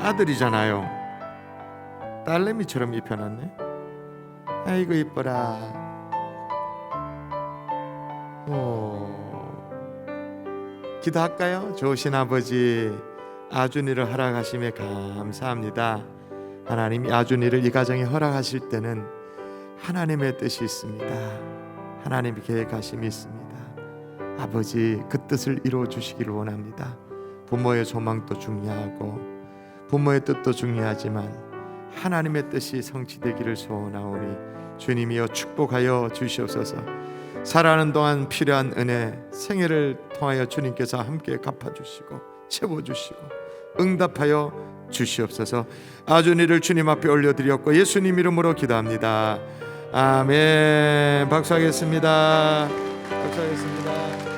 아들이잖아요. 딸내미처럼 입혀놨네. 아이고 이뻐라. 오. 기도할까요? 좋으신 아버지 아준이를 허락하심에 감사합니다. 하나님이 아준이를 이 가정에 허락하실 때는 하나님의 뜻이 있습니다. 하나님의 계획하심이 있습니다. 아버지 그 뜻을 이루어 주시기를 원합니다. 부모의 소망도 중요하고 부모의 뜻도 중요하지만 하나님의 뜻이 성취되기를 소원하오니 주님이여 축복하여 주시옵소서. 살아가는 동안 필요한 은혜 생애를 통하여 주님께서 함께 갚아주시고 채워주시고 응답하여 주시옵소서. 아준이를 주님 앞에 올려드렸고 예수님 이름으로 기도합니다. 아멘. 박수하겠습니다. 박수하겠습니다.